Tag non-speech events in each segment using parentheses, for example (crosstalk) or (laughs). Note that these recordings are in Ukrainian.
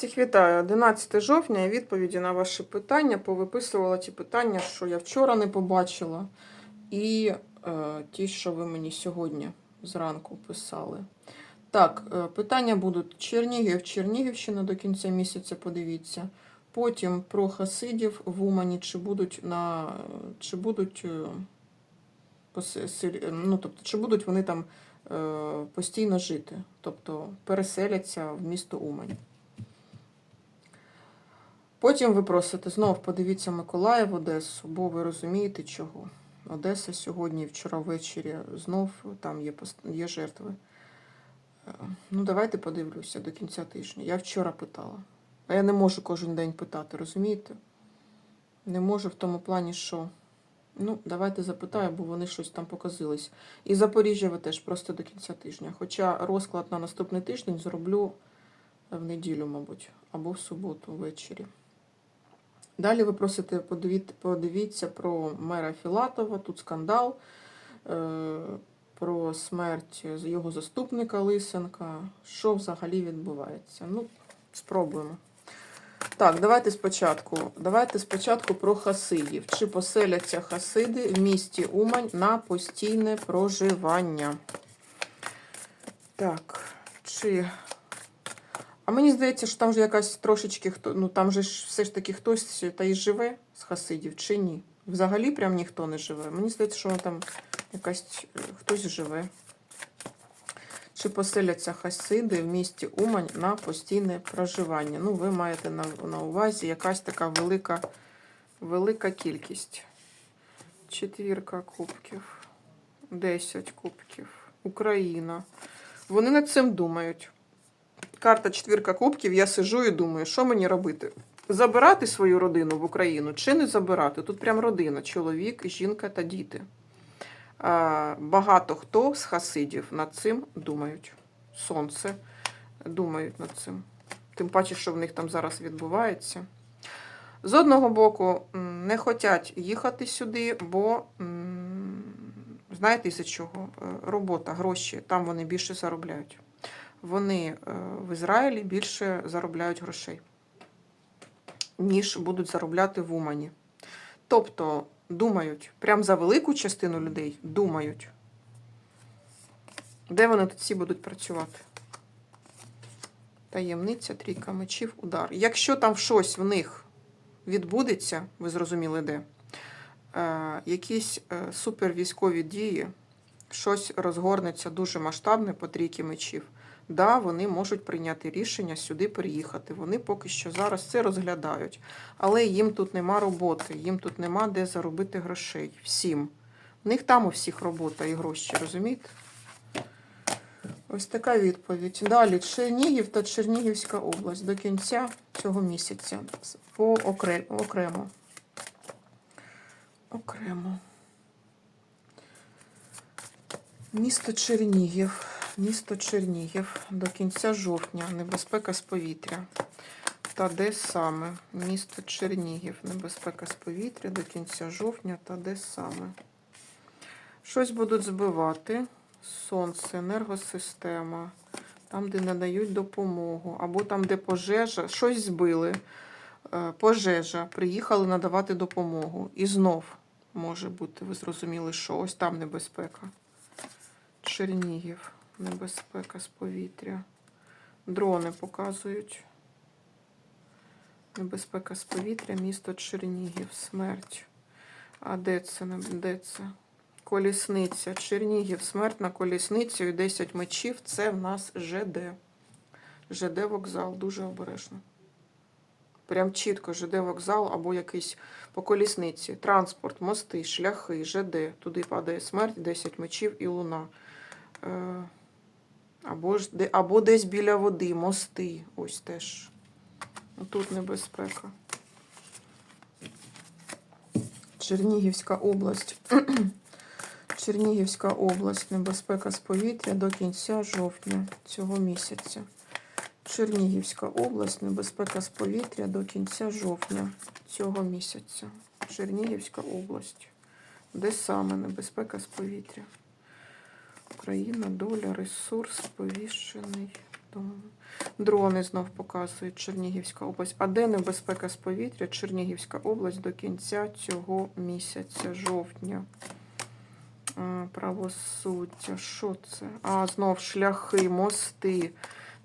Всіх вітаю. 11 жовтня і відповіді на ваші питання. Повиписувала ті питання, що я вчора не побачила, і е, ті, що ви мені сьогодні зранку писали. Так, е, питання будуть Чернігів, Чернігівщина до кінця місяця, подивіться. Потім про Хасидів в Умані, чи будуть на чи будуть е, ну, тобто, чи будуть вони там е, постійно жити, тобто переселяться в місто Умань. Потім ви просите знов подивіться Миколаїв, Одесу, бо ви розумієте чого. Одеса сьогодні, вчора ввечері знов там є, є жертви. Е, Ну, давайте подивлюся до кінця тижня. Я вчора питала. А я не можу кожен день питати, розумієте? Не можу в тому плані, що. Ну, давайте запитаю, бо вони щось там показились. І Запоріжжя ви теж просто до кінця тижня. Хоча розклад на наступний тиждень зроблю в неділю, мабуть, або в суботу ввечері. Далі ви просите подивіться, про мера Філатова, тут скандал, е, про смерть його заступника Лисенка. Що взагалі відбувається? Ну, спробуємо. Так, давайте спочатку. Давайте спочатку про хасидів. Чи поселяться хасиди в місті Умань на постійне проживання? Так, чи. А мені здається, що там же якась трошечки. Ну там же ж все ж таки хтось та й живе з хасидів, чи ні? Взагалі прям ніхто не живе. Мені здається, що там якась е, хтось живе. Чи поселяться хасиди в місті Умань на постійне проживання? Ну, ви маєте на, на увазі якась така велика, велика кількість. Четвірка кубків, 10 кубків, Україна. Вони над цим думають. Карта четвірка кубків, я сижу і думаю, що мені робити? Забирати свою родину в Україну чи не забирати? Тут прям родина: чоловік, жінка та діти. Багато хто з хасидів над цим думають. Сонце думають над цим. Тим паче, що в них там зараз відбувається. З одного боку, не хочуть їхати сюди, бо знаєте, із-за чого? Е, Робота, гроші, там вони більше заробляють. Вони е, в Ізраїлі більше заробляють грошей, ніж будуть заробляти в Умані. Тобто думають, прям за велику частину людей думають, де вони тут всі будуть працювати. Таємниця, трійка мечів, удар. Якщо там щось в них відбудеться, ви зрозуміли де, е, якісь е, супервійськові дії, щось розгорнеться дуже масштабне по трійки мечів, да, вони можуть прийняти рішення сюди переїхати. Вони поки що зараз це розглядають. Але їм тут нема роботи, їм тут нема де заробити грошей. Всім. В них там у всіх робота і гроші, розумієте? Ось така відповідь. Далі Чернігів та Чернігівська область до кінця цього місяця. По окре- окремо. Окремо. Місто Чернігів. Місто Чернігів до кінця жовтня. Небезпека з повітря. Та де саме? Місто Чернігів. Небезпека з повітря до кінця жовтня та де саме. Щось будуть збивати. Сонце, енергосистема. Там, де надають допомогу. Або там, де пожежа. Щось збили. Е, Пожежа. Приїхали надавати допомогу. І знов може бути, ви зрозуміли, що ось там небезпека. Чернігів. Небезпека з повітря. Дрони показують. Небезпека з повітря, місто Чернігів, смерть. А де це? Де це? Колісниця. Чернігів, смерть на колісницю і 10 мечів. Це в нас ЖД. ЖД вокзал, дуже обережно. Прям чітко ЖД вокзал або якийсь по колісниці. Транспорт, мости, шляхи, ЖД. Туди падає смерть, 10 мечів і луна. Або, ж, або десь біля води, мости. Ось теж. Тут небезпека. Чернігівська область. (clears throat) Чернігівська область. Небезпека з повітря до кінця жовтня цього місяця. Чернігівська область. Небезпека з повітря до кінця жовтня цього місяця. Чернігівська область. Де саме небезпека з повітря? Україна, доля, ресурс, повіщений. Дрони знов показують Чернігівська область. А де небезпека з повітря? Чернігівська область до кінця цього місяця, жовтня. Правосуддя. Що це? А, знов шляхи, мости.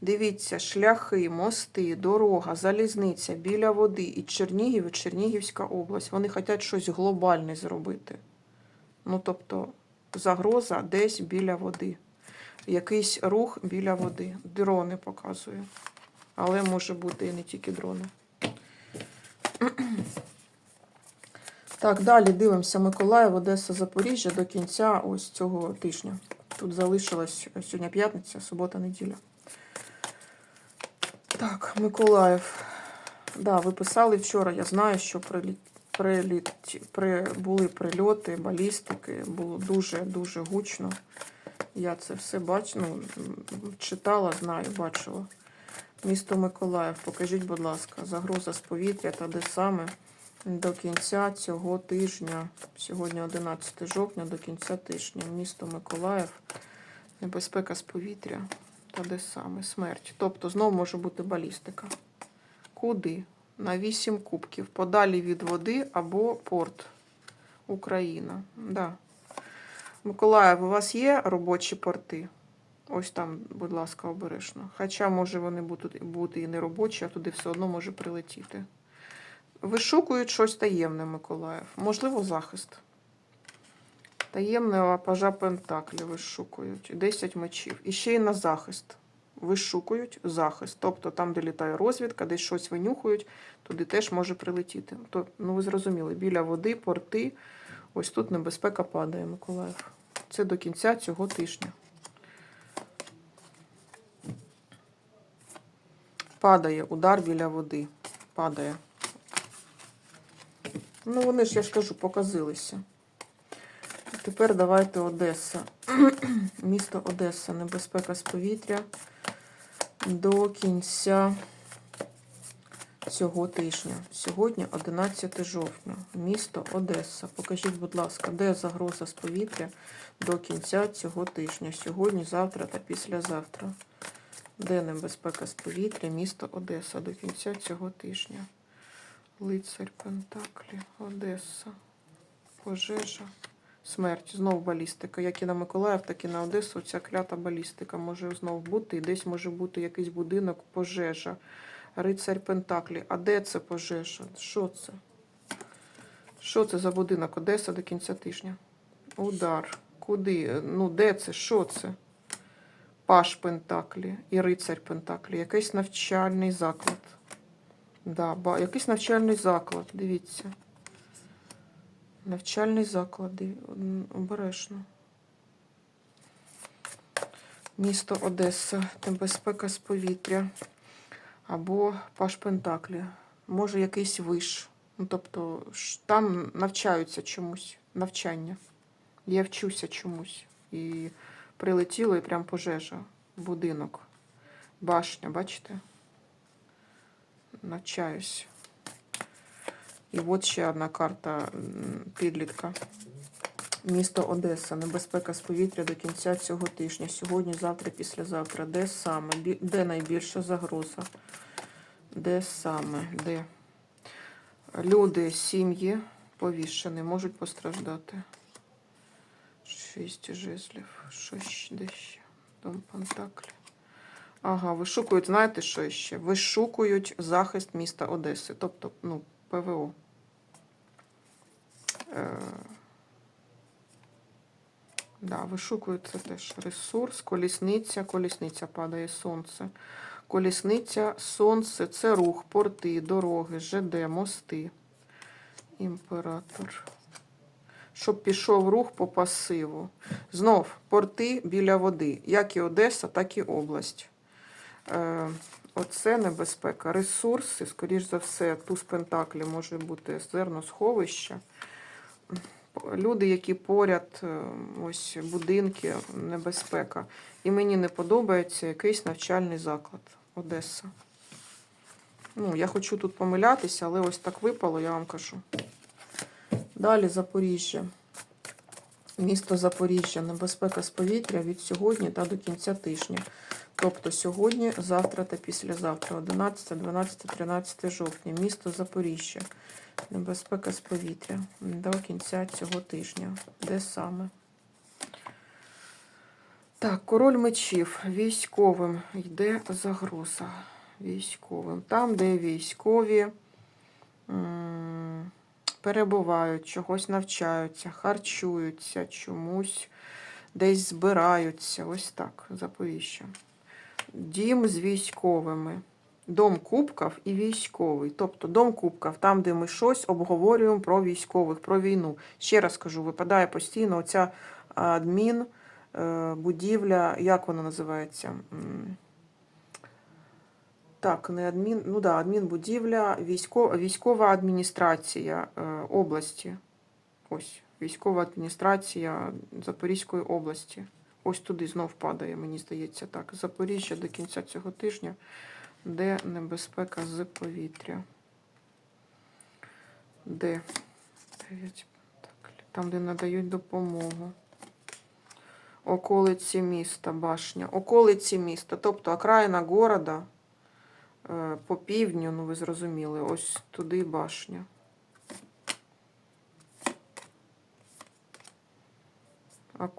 Дивіться, шляхи, мости, дорога, залізниця біля води і Чернігів, і Чернігівська область. Вони хочуть щось глобальне зробити. Ну, тобто, загроза десь біля води. Якийсь рух біля води. Дрони показую. Але може бути і не тільки дрони. (clears throat) Так, далі дивимося Миколаїв, Одеса, Запоріжжя до кінця ось цього тижня. Тут залишилась сьогодні п'ятниця, субота, неділя. Так, Миколаїв. Да, ви писали вчора. Я знаю, що приліт, приліт, при, були прильоти, балістики. Було дуже-дуже гучно. Я це все бачу, ну, читала, знаю, бачила. Місто Миколаїв, покажіть, будь ласка, загроза з повітря та де саме до кінця цього тижня. Сьогодні 11 жовтня, до кінця тижня. Місто Миколаїв, небезпека з повітря та де саме смерть. Тобто знову може бути балістика. Куди? На 8 кубків. Подалі від води або порт. Україна. Да. Миколаїв, у вас є робочі порти? Ось там, будь ласка, обережно. Хоча, може, вони будуть бути і не робочі, а туди все одно може прилетіти. Вишукують щось таємне, Миколаїв. Можливо, захист. Таємне пажа Пентаклі вишукують. 10 мечів. І ще й на захист. Вишукують захист. Тобто там, де літає розвідка, десь щось винюхують, туди теж може прилетіти. То, ну, ви зрозуміли, біля води, порти. Ось тут небезпека падає, Миколаїв. Це до кінця цього тижня. Падає удар біля води. Падає. Ну, вони ж, я ж кажу, показилися. Тепер давайте Одеса. (clears throat) Місто Одеса. Небезпека з повітря до кінця цього тижня. Сьогодні 11 жовтня. Місто Одеса. Покажіть, будь ласка, де загроза з повітря до кінця цього тижня. Сьогодні, завтра та післязавтра. Де небезпека з повітря? Місто Одеса до кінця цього тижня. Лицарь Пентаклі, Одеса, пожежа, смерть. Знов балістика. Як і на Миколаїв, так і на Одесу. Ця клята балістика може знов бути. І десь може бути якийсь будинок, пожежа. Рицарь Пентаклі. А де це пожежа? Що це? Що це за будинок? Одеса до кінця тижня. Удар. Куди? Ну, де це? Що це? Паш Пентаклі і рицарь Пентаклі. Якийсь навчальний заклад. Да, ба, якийсь навчальний заклад, дивіться. Навчальний заклад, обережно. Місто Одеса, небезпека з повітря. Або Паш Пентаклі. Може, якийсь виш. Ну, тобто, там навчаються чомусь. Навчання. Я вчуся чомусь. І прилетіло, і прям пожежа. Будинок. Башня, бачите? Навчаюсь. І от ще одна карта підлітка. Місто Одеса. Небезпека з повітря до кінця цього тижня. Сьогодні, завтра, післязавтра. Де саме? Де найбільша загроза? Де саме? Де? Люди, сім'ї повішені, можуть постраждати. Шість жезлів. Що ще? Де ще? Дом Пентаклі. Ага, вишукують, знаєте, що ще? Вишукують захист міста Одеси, тобто, ну, ПВО. Е, да, вишукують це теж ресурс, колісниця, колісниця падає сонце. Колісниця, сонце це рух, порти, дороги, ЖД, мости. Імператор. Щоб пішов рух по пасиву. Знов порти біля води, як і Одеса, так і область. Е, Оце небезпека. Ресурси, скоріш за все, туз Пентаклі може бути зерносховище. Люди, які поряд, е, ось будинки, небезпека. І мені не подобається якийсь навчальний заклад Одеса. Ну, я хочу тут помилятися, але ось так випало, я вам кажу. Далі Запоріжжя. Місто Запоріжжя. Небезпека з повітря від сьогодні та до кінця тижня. Тобто сьогодні, завтра та післязавтра, 11, 12, 13 жовтня, місто Запоріжжя. Небезпека з повітря до кінця цього тижня. Де саме? Так, король мечів. Військовим йде загроза. Військовим. Там, де військові перебувають, чогось навчаються, харчуються, чомусь десь збираються. Ось так, Запоріжжя. Дім з військовими. Дом кубків і військовий. Тобто дом кубків, там, де ми щось обговорюємо про військових, про війну. Ще раз кажу, випадає постійно оця адмін, е, будівля, як вона називається? Так, не адмін, ну да, адмінбудівля, військова, військова адміністрація е, області. Ось, військова адміністрація Запорізької області. Ось туди знов падає, мені здається, так. Запоріжжя до кінця цього тижня, де небезпека з повітря. Де? Там, де надають допомогу. Околиці міста, башня. Околиці міста, тобто окраїна города е, по півдню, ну ви зрозуміли, ось туди башня. Е,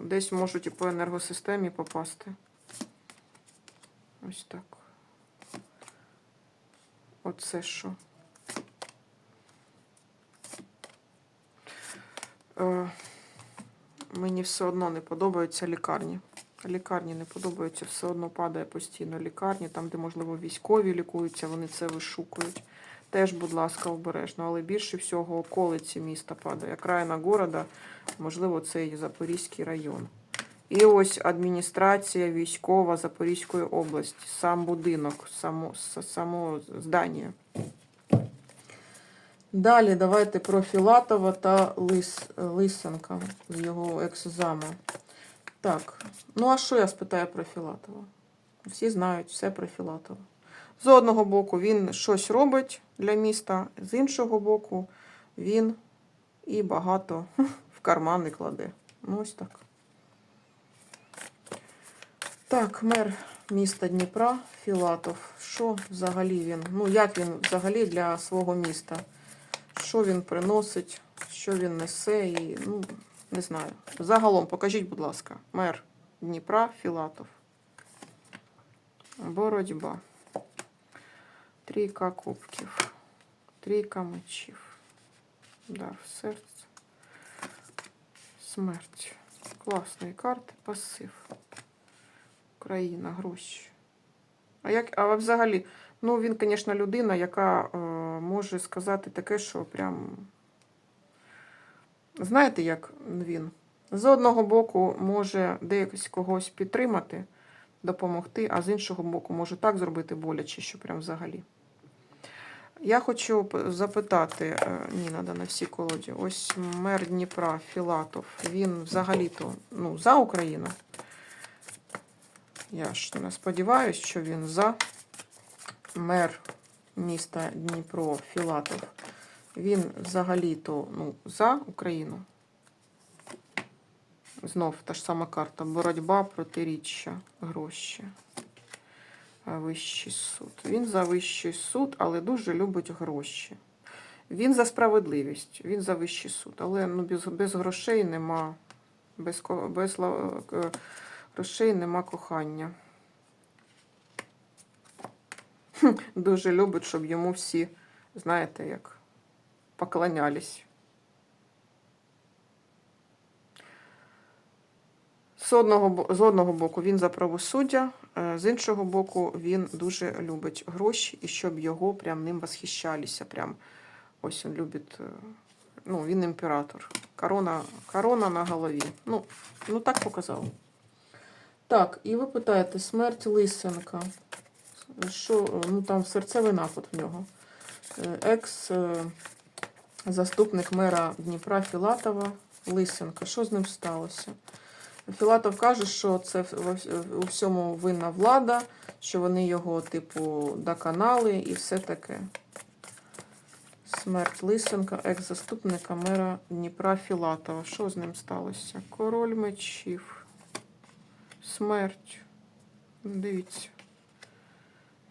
десь можуть і по енергосистемі попасти. Ось так. Оце що? Е, мені все одно не подобаються лікарні. Лікарні не подобаються, все одно падає постійно лікарні, там, де, можливо, військові лікуються, вони це вишукують. Теж, будь ласка, обережно, але більше всього околиці міста падає. Окраїна города, можливо, це і Запорізький район. І ось адміністрація військова Запорізької області, сам будинок, само, само здання. Далі давайте про Філатова та Лис, Лисенка з його екс-зама. Так, ну а що я спитаю про Філатова? Всі знають все про Філатова. З одного боку, він щось робить для міста, з іншого боку, він і багато (laughs) в кармани кладе. Ну, ось так. Так, мер міста Дніпра Філатов. Що взагалі він? Ну, як він взагалі для свого міста? Що він приносить, що він несе і, ну, не знаю. Загалом, покажіть, будь ласка, мер Дніпра Філатов. Боротьба. Трійка кубків. Трійка мечів. Дар серця. Смерть. Класної карти. Пасив. Україна, гроші. А як, а взагалі, ну він, звісно, людина, яка е, може сказати таке, що прям. Знаєте, як він? З одного боку може десь когось підтримати, допомогти, а з іншого боку, може так зробити боляче, що прям взагалі. Я хочу запитати, е, ні, треба на всі колоді. Ось мер Дніпра Філатов. Він взагалі-то ну, за Україну. Я ж не сподіваюся, що він за мер міста Дніпро Філатов. Він взагалі-то ну, за Україну. Знов та ж сама карта. Боротьба, протиріччя, гроші. Вищий суд. Він за вищий суд, але дуже любить гроші. Він за справедливість, він за вищий суд. Але ну, без, без грошей нема, без, без е, грошей нема кохання. Дуже любить, щоб йому всі, знаєте, як поклонялись. З одного, з одного боку він за правосуддя, е, з іншого боку, він дуже любить гроші і щоб його прям ним восхищалися. Прям ось він любить. е, Ну, він імператор. Корона, корона на голові. Ну, ну так показав. Так, і ви питаєте, смерть Лисенка. Що, е, ну там серцевий напад в нього. Е, Екс е, мера Дніпра Філатова Лисенка. Що з ним сталося? Філатов каже, що це у всьому винна влада, що вони його, типу, доконали і все таке. Смерть Лисенка, екс-заступника мера Дніпра Філатова. Що з ним сталося? Король мечів. Смерть. Дивіться.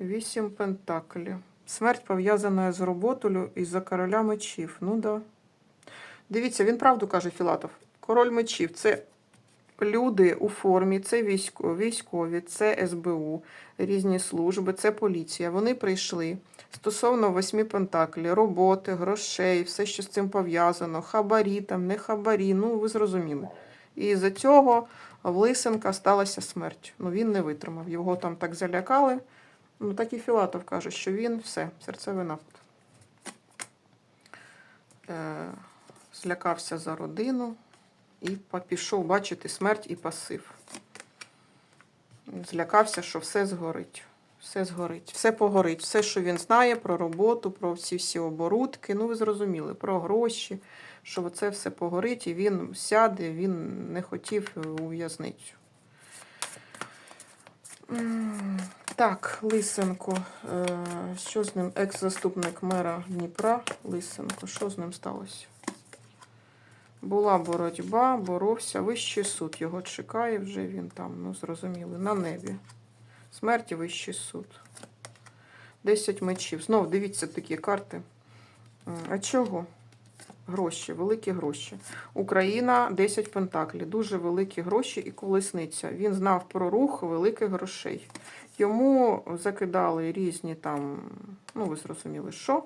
Вісім пентаклів. Смерть пов'язана з роботою із-за короля мечів. Ну да. Дивіться, він правду каже Філатов. Король мечів це люди у формі, це військові, це СБУ, різні служби, це поліція. Вони прийшли стосовно восьми пентаклів, роботи, грошей, все, що з цим пов'язано, хабарі, там, не хабарі, ну ви зрозуміли. І за цього в Лисенка сталася смерть. Ну він не витримав. Його там так залякали. Ну так і Філатов каже, що він все, серцевий напад. Е, злякався за родину і пішов бачити смерть і пасив. Злякався, що все згорить. Все згорить, все погорить. Все, що він знає про роботу, про всі всі оборудки. Ну, ви зрозуміли, про гроші, що це все погорить, і він сяде, він не хотів у в'язницю. Так, Лисенко. Е, Що з ним? Екс-заступник мера Дніпра Лисенко. Що з ним сталося? Була боротьба, боровся. Вищий суд його чекає вже він там, ну зрозуміли, на небі. Смерті вищий суд. Десять мечів. Знов дивіться такі карти. А чого? Гроші, великі гроші. Україна 10 пентаклів. Дуже великі гроші і колесниця. Він знав про рух великих грошей. Йому закидали різні там, ну ви зрозуміли, що.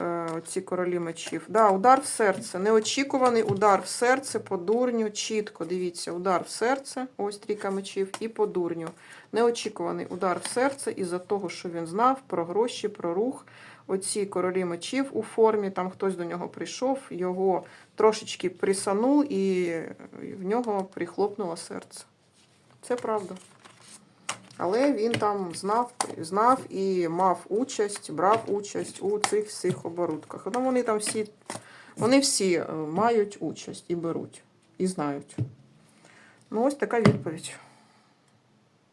Е, Ці королі мечів. Да, удар в серце. Неочікуваний удар в серце по дурню. Чітко, дивіться, удар в серце. Ось трійка мечів, і по дурню. Неочікуваний удар в серце із-за того, що він знав про гроші, про рух. Оці королі мечів у формі, там хтось до нього прийшов, його трошечки присанув і в нього прихлопнуло серце. Це правда. Але він там знав, знав і мав участь, брав участь у цих всіх оборудках. Ну, вони там всі, вони всі е, мають участь і беруть, і знають. Ну, ось така відповідь.